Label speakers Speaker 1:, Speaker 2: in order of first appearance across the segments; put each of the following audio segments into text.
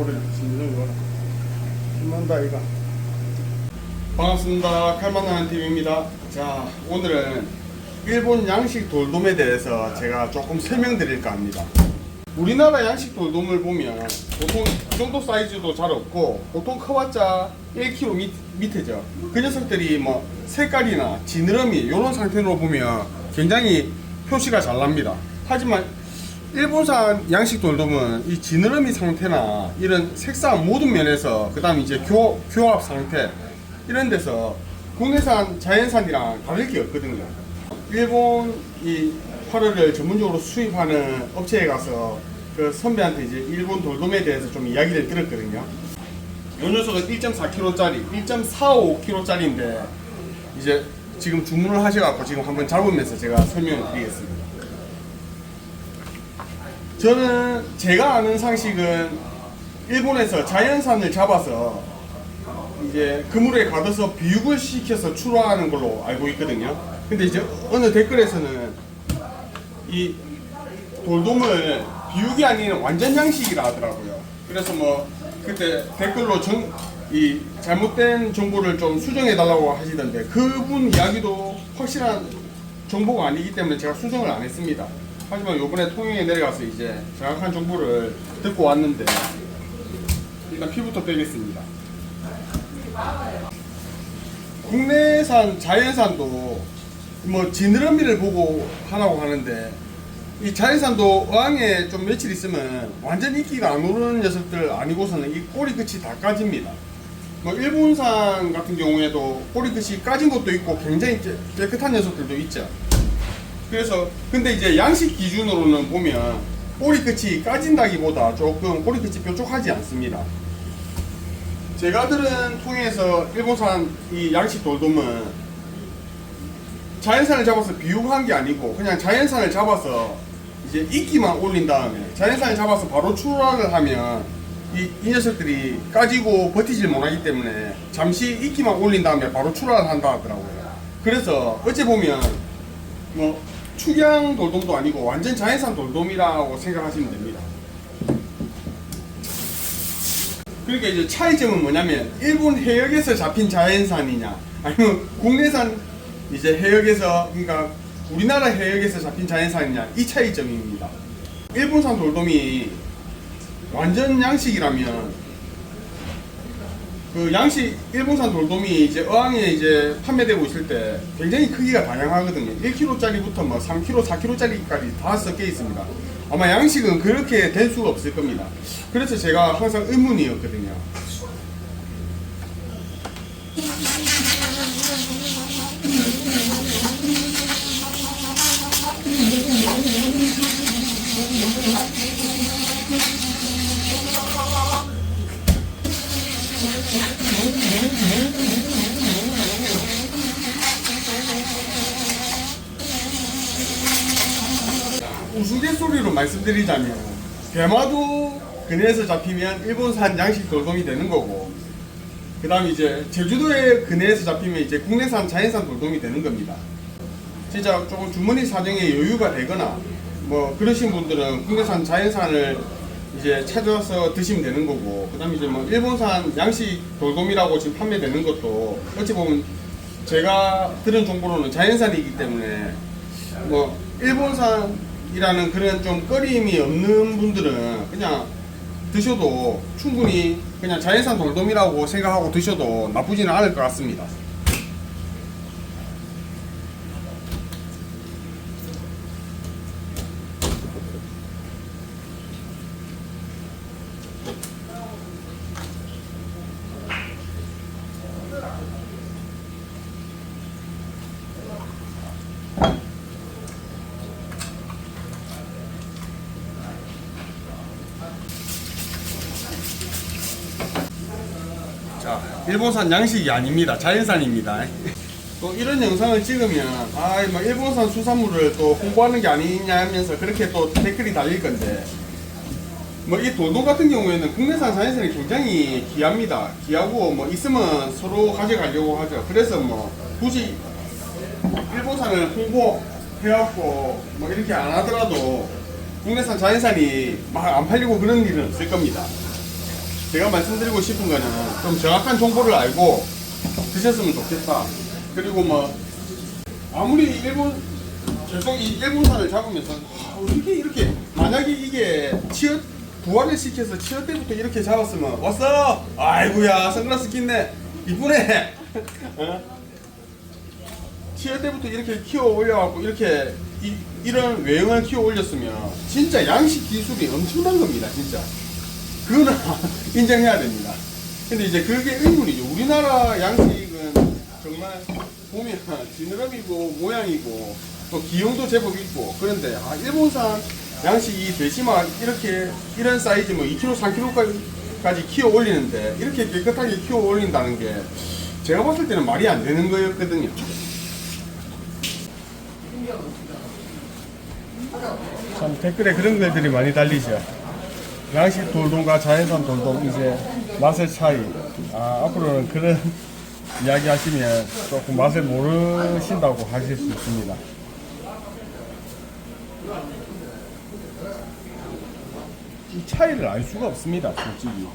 Speaker 1: 이거라 신난다 이가 반갑습니다. 칼만나는 팀입니다. 자 오늘은 일본 양식 돌돔에 대해서 제가 조금 설명드릴까 합니다. 우리나라 양식 돌돔을 보면 보통 이 정도 사이즈도 잘 없고 보통 커봤자 1kg 밑, 밑에죠. 그 녀석들이 뭐 색깔이나 지느러미 이런 상태로 보면 굉장히 표시가 잘 납니다. 하지만 일본산 양식 돌돔은 이 지느러미 상태나 이런 색상 모든 면에서 그 다음 이제 교, 교합 상태 이런 데서 국내산 자연산이랑 다를 게 없거든요. 일본 이 화르를 전문적으로 수입하는 업체에 가서 그 선배한테 이제 일본 돌돔에 대해서 좀 이야기를 들었거든요. 요 녀석은 1.4kg짜리 1.45kg짜리인데 이제 지금 주문을 하셔갖고 지금 한번 잡으면서 제가 설명을 드리겠습니다 저는 제가 아는 상식은 일본에서 자연산을 잡아서 이제 그물에 가둬서 비육을 시켜서 출하하는 걸로 알고 있거든요. 근데 이제 어느 댓글에서는 이 돌돔을 비육이 아닌 완전 양식이라 하더라고요. 그래서 뭐 그때 댓글로 정, 이 잘못된 정보를 좀 수정해 달라고 하시던데 그분 이야기도 확실한 정보가 아니기 때문에 제가 수정을 안 했습니다. 하지만 요번에 통영에 내려가서 이제 정확한 정보를 듣고 왔는데 일단 피부터 빼겠습니다. 국내산 자연산도 뭐 지느러미를 보고 하라고 하는데 이 자연산도 어항에 좀 며칠 있으면 완전 인기가 안 오르는 녀석들 아니고서는 이 꼬리 끝이 다 까집니다. 뭐 일본산 같은 경우에도 꼬리 끝이 까진 것도 있고 굉장히 깨- 깨끗한 녀석들도 있죠. 그래서 근데 이제 양식 기준으로는 보면 꼬리 끝이 까진다기보다 조금 꼬리 끝이 뾰족하지 않습니다. 제가 들은 통해서 일본산 이 양식 돌돔은 자연산을 잡아서 비육한 게 아니고 그냥 자연산을 잡아서 이제 이끼만 올린 다음에 자연산을 잡아서 바로 출하를 하면 이, 이 녀석들이 까지고 버티질 못하기 때문에 잠시 이끼만 올린 다음에 바로 출하를 한다 하더라고요. 그래서 어찌 보면 뭐 축양 돌돔도 아니고 완전 자연산 돌돔이라고 생각하시면 됩니다. 그러니까 이제 차이점은 뭐냐면 일본 해역에서 잡힌 자연산이냐 아니면 국내산 이제 해역에서 그러니까 우리나라 해역에서 잡힌 자연산이냐 이 차이점입니다. 일본산 돌돔이 완전 양식이라면 그 양식 일본산 돌돔이 이제 어항에 이제 판매되고 있을 때 굉장히 크기가 다양하거든요. 1kg짜리부터 뭐 3kg, 4kg짜리까지 다 섞여 있습니다. 아마 양식은 그렇게 될 수가 없을 겁니다. 그래서 제가 항상 의문이었거든요. 우스갯소리로 말씀드리자면 대마도 근해에서 잡히면 일본산 양식 돌돔이 되는 거고 그 다음 이제 제주도의 근해에서 잡히면 이제 국내산 자연산 돌돔이 되는 겁니다. 진짜 조금 주머니 사정에 여유가 되거나 뭐 그러신 분들은 국내산 자연산을 이제 찾아서 드시면 되는 거고 그 다음에 이제 뭐 일본산 양식 돌돔이라고 지금 판매되는 것도 어찌 보면 제가 들은 정보로는 자연산이기 때문에 뭐 일본산 이라는 그런 좀 꺼림이 없는 분들은 그냥 드셔도 충분히 그냥 자연산 돌돔이라고 생각하고 드셔도 나쁘지는 않을 것 같습니다. 자, 일본산 양식이 아닙니다. 자연산입니다. 또 이런 영상을 찍으면 아, 뭐 일본산 수산물을 또 홍보하는 게 아니냐 하면서 그렇게 또 댓글이 달릴 건데 뭐이 돌돔 같은 경우에는 국내산 자연산이 굉장히 귀합니다. 귀하고 뭐 있으면 서로 가져가려고 하죠. 그래서 뭐 굳이 일본산을 홍보해갖고 뭐 이렇게 안 하더라도 국내산 자연산이 막 안 팔리고 그런 일은 없을 겁니다. 제가 말씀드리고 싶은 거는 좀 정확한 정보를 알고 드셨으면 좋겠다. 그리고 뭐 아무리 일본 계속 이 일본산을 잡으면서 아, 어떻게 이렇게 만약에 이게 치어 부화를 시켜서 치어 때부터 이렇게 잡았으면 왔어 아이고야 선글라스 낀네 이쁘네 어? 치어 때부터 이렇게 키워 올려갖고 이렇게 이, 이런 외형을 키워 올렸으면 진짜 양식 기술이 엄청난 겁니다 진짜 그거는 인정해야 됩니다. 근데 이제 그게 의문이죠. 우리나라 양식은 정말 보면 지느러미고 모양이고 또 기형도 제법 있고 그런데 아 일본산 양식이 돼지만 이렇게 이런 사이즈 뭐 2kg 3kg까지 키워 올리는데 이렇게 깨끗하게 키워 올린다는 게 제가 봤을 때는 말이 안 되는 거였거든요. 참 댓글에 그런 글들이 많이 달리죠 양식 돌돔과 자연산 돌돔 이제 맛의 차이. 아 앞으로는 그런 이야기 하시면 조금 맛을 모르신다고 하실 수 있습니다. 이 차이를 알 수가 없습니다 솔직히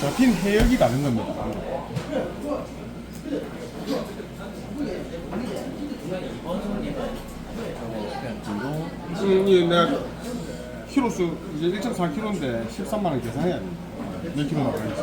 Speaker 1: 잡힌 해역이 다른 겁니다 음, 예, 내가 키로수 이제 1.4kg인데 13만 원 계산해야 돼. 몇 킬로 나가는지.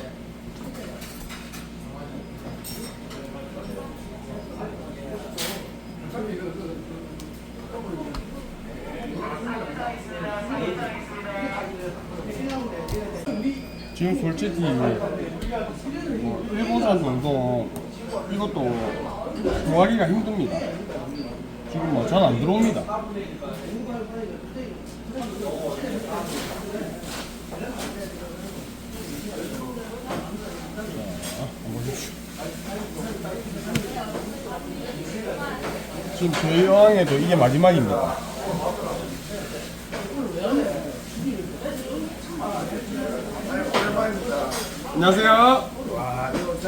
Speaker 1: 지금 솔직히 뭐 일본산 정도 이것도 구하기가 힘듭니다. 지금 뭐 잘 안 들어옵니다. 지금 저희 여왕에도 이게 마지막입니다. 안녕하세요. 아, 이거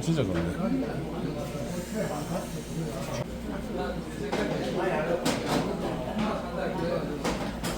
Speaker 1: 진짜 좋네.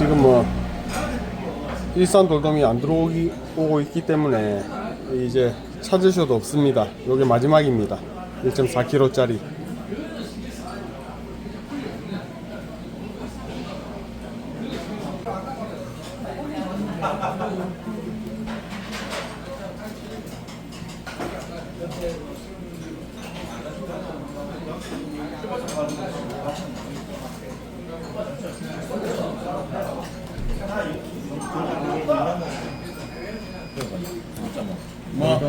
Speaker 1: 지금 뭐 일산 돌돔이 안 들어오기 오고 있기 때문에 이제 찾으셔도 없습니다. 요게 마지막입니다. 1.4kg짜리. まあ。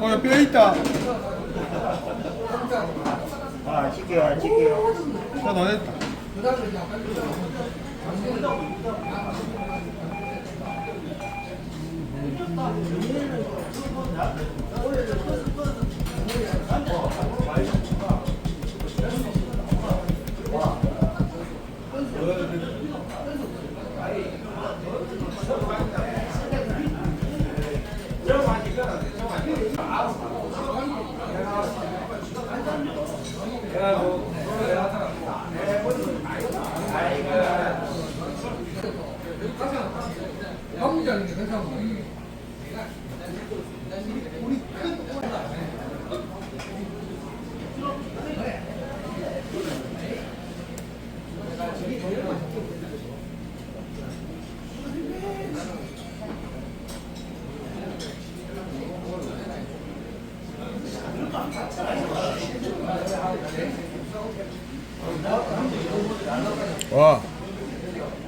Speaker 1: 어, 야, 뼈 있다.
Speaker 2: 아, 찍게요, 찍게요.
Speaker 1: 뼈다 됐다.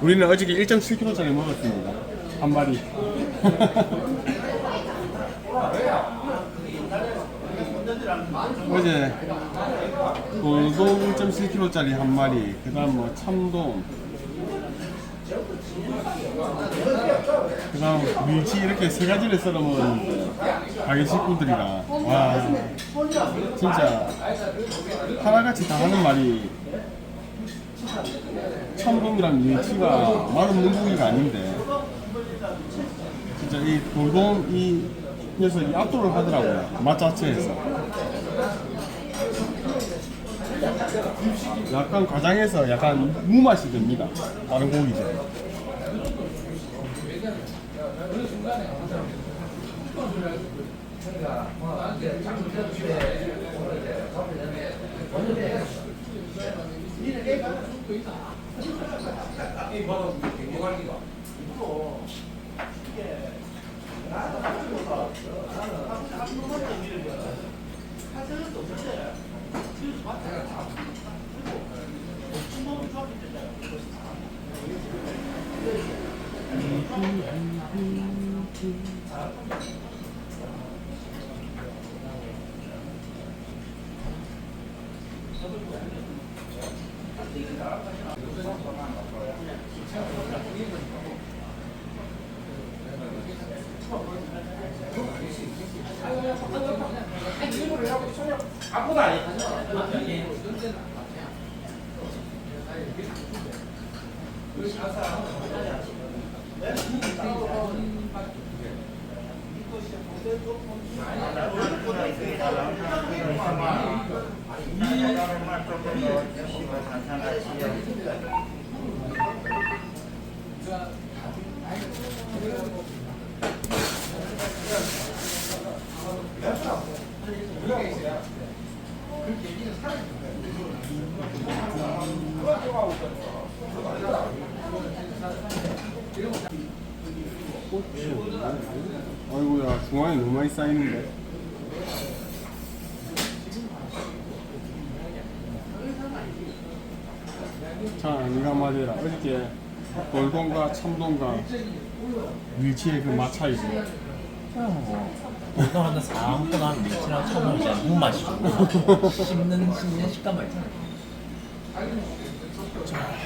Speaker 1: 우리는 어저께 1.7kg짜리 먹었습니다. 한 마리. 어제 돌돔 1.7kg짜리 한 마리, 그 다음 뭐 참돔, 그 다음 밀치 이렇게 세 가지를 썰어 먹었는데 가게 식구들이랑 와 진짜 하나같이 다 하는 말이 참돔이랑 밀치가 마른 물고기가 아닌데 진짜 이 돌돔 이 녀석이 압도를 하더라고요 맛 자체에서. 약간 과장해서 약간 무맛이 듭니다 다른 고기죠 아이 아무도 아니 고야 중앙에 너무 많이 쌓이는데 자 네가 말해라. 어저께 돌돔과 참돔과 밀치의 그맛 차이죠
Speaker 3: 보통 하는 사람보다는 밀치랑 처음으로 이제 무맛이고 씹는 씹는 식감만 있잖아.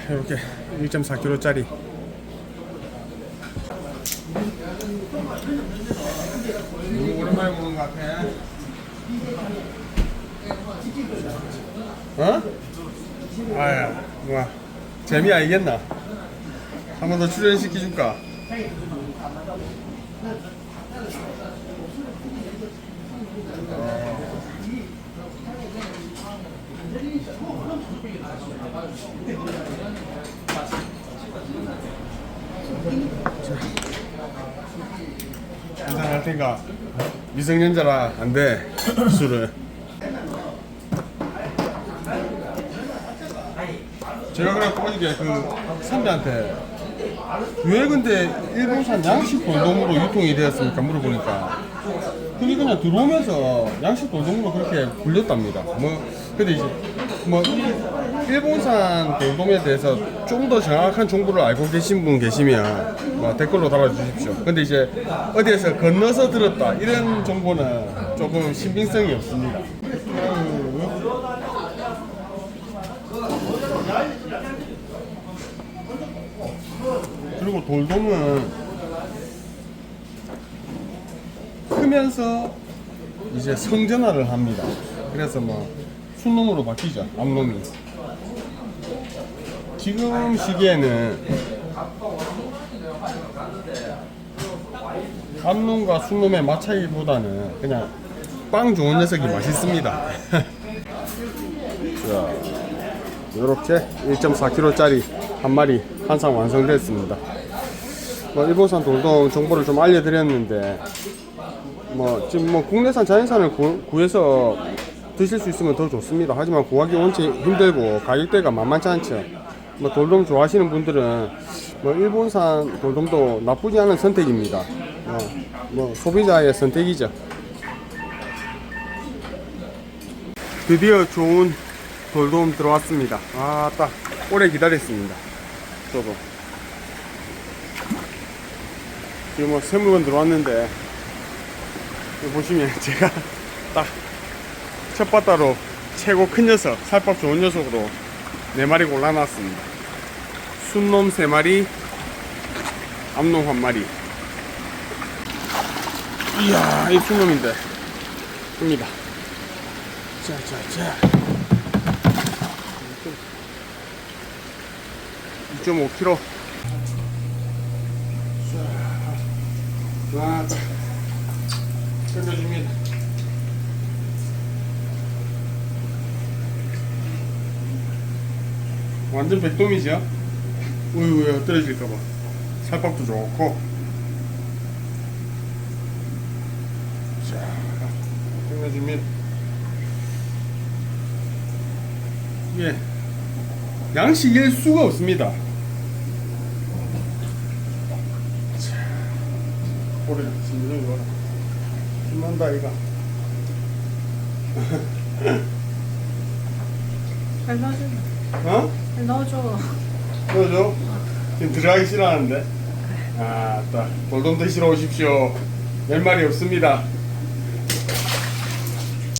Speaker 1: 이렇게 1.4kg짜리. 너무 오랜만에 보는 것 같아. 어? 아야 뭐야 재미 알겠나? 한 번 더 출연시켜줄까? 한잔 할 테니까 미성년자라 안 돼 술을 제가 그래 어저께 그 선배한테 왜 근데 일본산 양식 돌돔으로 유통이 되었습니까 물어보니까 그게 그냥 들어오면서 양식 돌돔으로 그렇게 불렸답니다 뭐 근데 이제 뭐 일- 일본산 돌돔에 대해서 좀 더 정확한 정보를 알고 계신 분 계시면 뭐 댓글로 달아주십시오. 근데 이제 어디에서 건너서 들었다 이런 정보는 조금 신빙성이 없습니다. 그리고 돌돔은 크면서 이제 성전화를 합니다. 그래서 뭐 순놈으로 바뀌죠. 암놈이. 지금 시기에는 암놈과 순놈의 맛 차이보다는 그냥 빵 좋은 녀석이 맛있습니다. 자, 이렇게 1.4kg짜리 한 마리 한상 완성됐습니다. 뭐 일본산 돌돔 정보를 좀 알려드렸는데 뭐 지금 뭐 국내산 자연산을 구, 구해서 드실 수 있으면 더 좋습니다. 하지만 구하기 원체 힘들고 가격대가 만만치 않죠. 뭐 돌돔 좋아하시는 분들은 뭐 일본산 돌돔도 나쁘지 않은 선택입니다. 어, 뭐 소비자의 선택이죠. 드디어 좋은 돌돔 들어왔습니다. 아, 딱 오래 기다렸습니다. 저도. 지금 뭐 새 물건 들어왔는데 보시면 제가 딱 첫 바다로 최고 큰 녀석, 살밥 좋은 녀석으로 네 마리 골라놨습니다. 순놈 세 마리, 암놈 한 마리. 이야, 이 순놈인데. 큽니다. 자, 자, 자. 2.5kg. 자, 와, 자. 끝내줍니다. 완전 백돔이죠? 우유, 우유, 떨어질까봐. 살밥도 좋고. 자, 끝내줍니다. 예. 양식일 수가 없습니다. 꼬리를 진정 이거라. 힘난다, 이가.
Speaker 4: 잘 넣어줘.
Speaker 1: 어?
Speaker 4: 잘 넣어줘.
Speaker 1: 그러죠? 지금 들어가기 싫어하는데. 아, 딱. 돌돔 드시러 오십시오. 열 마리 없습니다.